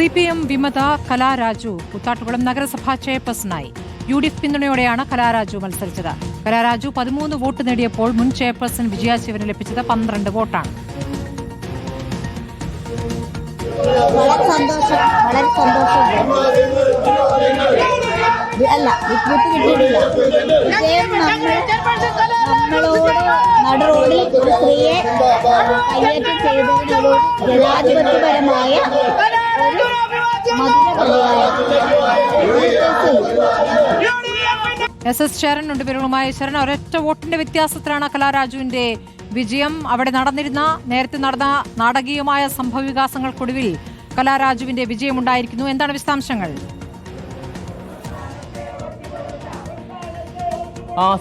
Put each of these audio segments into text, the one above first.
C P M വിമത കലാരാജു കുത്താട്ടുകുളം നഗരസഭാ ചെയർപേഴ്സണായി. യു ഡി എഫ് പിന്തുണയോടെയാണ് കലാരാജു മത്സരിച്ചത്. കലാരാജു പതിമൂന്ന് വോട്ട് നേടിയപ്പോൾ മുൻ ചെയർപേഴ്സൺ വിജയ ശിവന് ലഭിച്ചത് പന്ത്രണ്ട് വോട്ടാണ്. വളരെ സന്തോഷം വളരെ ഇത് അല്ല വിട്ട് കിട്ടിയിട്ടില്ല. നമ്മളോട് നട റോഡിൽ ഒരു സ്ത്രീയെ കൈയേറ്റം ചെയ്തതിനോട് ജനാധിപത്യപരമായ എസ് എസ് ശരൺ ഉണ്ട് പേരുകളുമായി ശരൺ ഒരൊറ്റ വോട്ടിന്റെ വ്യത്യാസത്തിലാണ് കലാരാജുവിന്റെ വിജയം. അവിടെ നടന്നിരുന്ന നേരത്തെ നടന്ന നാടകീയമായ സംഭവ വികാസങ്ങൾക്കൊടുവിൽ കലാരാജുവിന്റെ വിജയമുണ്ടായിരിക്കുന്നു. എന്താണ് വിശദാംശങ്ങൾ?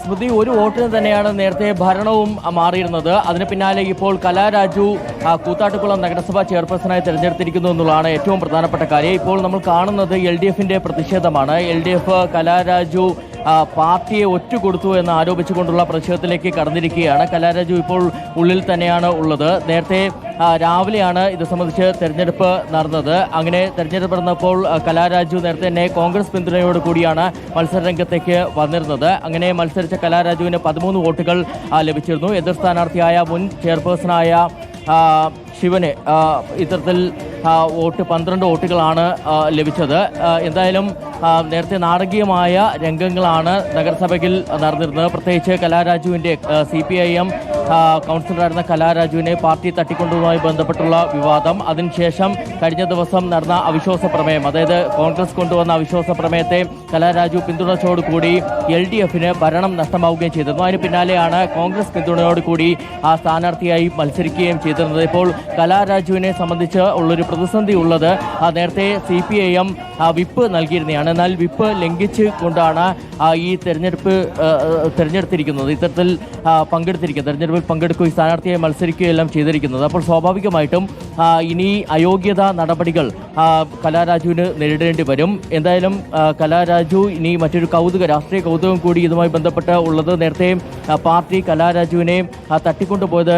സ്മൃതി ഒരു വോട്ടിന് തന്നെയാണ് നേരത്തെ ഭരണവും മാറിയിരുന്നത്. അതിന് പിന്നാലെ ഇപ്പോൾ കലാരാജു കൂത്താട്ടുകുളം നഗരസഭാ ചെയർപേഴ്സണായി തെരഞ്ഞെടുത്തിരിക്കുന്നു എന്നുള്ളതാണ് ഏറ്റവും പ്രധാനപ്പെട്ട കാര്യം. ഇപ്പോൾ നമ്മൾ കാണുന്നത് എൽ ഡി എഫിന്റെ പ്രതിഷേധമാണ്. എൽ ഡി എഫ് കലാരാജു പാർട്ടിയെ ഒറ്റുകൊടുത്തു എന്ന് ആരോപിച്ചുകൊണ്ടുള്ള പ്രതിഷേധത്തിലേക്ക് കടന്നിരിക്കുകയാണ്. കലാരാജു ഇപ്പോൾ ഉള്ളിൽ തന്നെയാണ് ഉള്ളത്. നേരത്തെ രാവിലെയാണ് ഇത് സംബന്ധിച്ച് തെരഞ്ഞെടുപ്പ് നടന്നത്. അങ്ങനെ തെരഞ്ഞെടുപ്പ് നടന്നപ്പോൾ കലാരാജു നേരത്തെ തന്നെ കോൺഗ്രസ് പിന്തുണയോട് കൂടിയാണ് മത്സരരംഗത്തേക്ക് വന്നിരുന്നത്. അങ്ങനെ മത്സരിച്ച കലാരാജുവിന് പതിമൂന്ന് വോട്ടുകൾ ലഭിച്ചിരുന്നു. എതിർ സ്ഥാനാർത്ഥിയായ മുൻ ചെയർപേഴ്സണായ ശിവനെ ഇത്തരത്തിൽ വോട്ട് പന്ത്രണ്ട് വോട്ടുകളാണ് ലഭിച്ചത്. എന്തായാലും നേരത്തെ നാടകീയമായ രംഗങ്ങളാണ് നഗരസഭയിൽ നടന്നിരുന്നത്. പ്രത്യേകിച്ച് കലാരാജുവിന്റെ സി പി ഐ എം കൗൺസിലറായിരുന്ന കലാരാജുവിനെ പാർട്ടി തട്ടിക്കൊണ്ടതുമായി ബന്ധപ്പെട്ടുള്ള വിവാദം. അതിനുശേഷം കഴിഞ്ഞ ദിവസം നടന്ന അവിശ്വാസ പ്രമേയം അതായത് കോൺഗ്രസ് കൊണ്ടുവന്ന അവിശ്വാസ പ്രമേയത്തെ കലാരാജു പിന്തുണച്ചോടുകൂടി എൽ ഡി എഫിന് ഭരണം നഷ്ടമാവുകയും ചെയ്തിരുന്നു. അതിന് പിന്നാലെയാണ് കോൺഗ്രസ് പിന്തുണയോടുകൂടി ആ സ്ഥാനാർത്ഥിയായി മത്സരിക്കുകയും ചെയ്തിരുന്നത്. ഇപ്പോൾ കലാരാജുവിനെ സംബന്ധിച്ച് ഉള്ളൊരു പ്രതിസന്ധി ഉള്ളത് നേരത്തെ C P I M whip നൽകിയിരുന്നതാണ്. എന്നാൽ വിപ്പ് ലംഘിച്ച് കൊണ്ടാണ് ഈ തെരഞ്ഞെടുപ്പ് തെരഞ്ഞെടുത്തിരിക്കുന്നത്. ഇത്തരത്തിൽ പങ്കെടുത്തിരിക്കുന്നത്. പങ്കെടുത്തിരിക്കുന്നത് തെരഞ്ഞെടുപ്പിൽ പങ്കെടുക്കുകയും സ്ഥാനാർത്ഥിയായി മത്സരിക്കുകയും എല്ലാം ചെയ്തിരിക്കുന്നത്. അപ്പോൾ സ്വാഭാവികമായിട്ടും ഇനി അയോഗ്യത നടപടികൾ കലാരാജുവിന് നേരിടേണ്ടി വരും. എന്തായാലും കലാരാജു ഇനി മറ്റൊരു കൗതുക രാഷ്ട്രീയ കൗതുകം കൂടി ഇതുമായി ബന്ധപ്പെട്ട് ഉള്ളത് നേരത്തെ ആ, പാർട്ടി കലാരാജുവിനെയും തട്ടിക്കൊണ്ടുപോയത്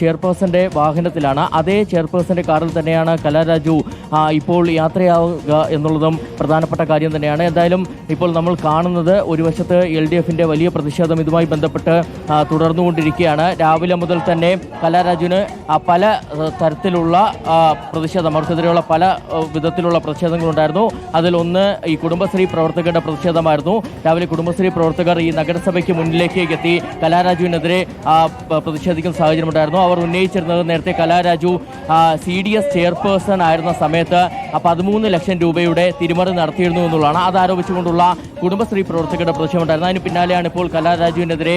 ചെയർപേഴ്സന്റെ വാഹനത്തിലാണ്. അതേ ചെയർപേഴ്സന്റെ കാറിൽ തന്നെയാണ് കലാരാജു ഇപ്പോൾ യാത്രയാവുക എന്നുള്ളതും പ്രധാനപ്പെട്ട കാര്യം തന്നെയാണ്. എന്തായാലും ഇപ്പോൾ നമ്മൾ കാണുന്നത് ഒരു വശത്ത് എൽ ഡി എഫിന്റെ വലിയ പ്രതിഷേധം ഇതുമായി ബന്ധപ്പെട്ട് തുടർന്നുകൊണ്ടിരിക്കുകയാണ്. രാവിലെ മുതൽ തന്നെ കലാരാജുവിന് പല തരത്തിലുള്ള പ്രതിഷേധം അവർക്കെതിരെയുള്ള പല വിധത്തിലുള്ള പ്രതിഷേധങ്ങളുണ്ടായിരുന്നു. അതിലൊന്ന് ഈ കുടുംബശ്രീ പ്രവർത്തകരുടെ പ്രതിഷേധമായിരുന്നു. രാവിലെ കുടുംബശ്രീ പ്രവർത്തകർ ഈ നഗരസഭയ്ക്ക് മുന്നിലേക്ക് എത്തി. കലാരാജുവിനെതിരെ ആ, പ- പ്രതിഷേധിക്കുന്ന സാഹചര്യമുണ്ടായിരുന്നു അവർ ഉന്നയിച്ചിരുന്നത് നേരത്തെ Kalaraju C D S chairperson ആയിരുന്ന സമയത്ത് പതിമൂന്ന് ലക്ഷം രൂപയുടെ തിരിമറി നടത്തിയിരുന്നു എന്നുള്ളതാണ്. അത് ആരോപിച്ചുകൊണ്ടുള്ള കുടുംബശ്രീ പ്രവർത്തകരുടെ പ്രതിഷേധമുണ്ടായിരുന്നു. അതിന് പിന്നാലെയാണ് ഇപ്പോൾ കലാരാജുവിനെതിരെ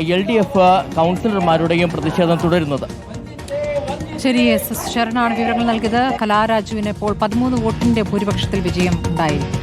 എൽ ഡി എഫ് കൗൺസിലർമാരുടെയും പ്രതിഷേധം തുടരുന്നത്. ശരി എസ് എസ് ശരണാണ് വിവരങ്ങൾ നൽകിയത്. കലാരാജുവിന് ഇപ്പോൾ പതിമൂന്ന് വോട്ടിന്റെ ഭൂരിപക്ഷത്തിൽ വിജയം ഉണ്ടായിരിക്കും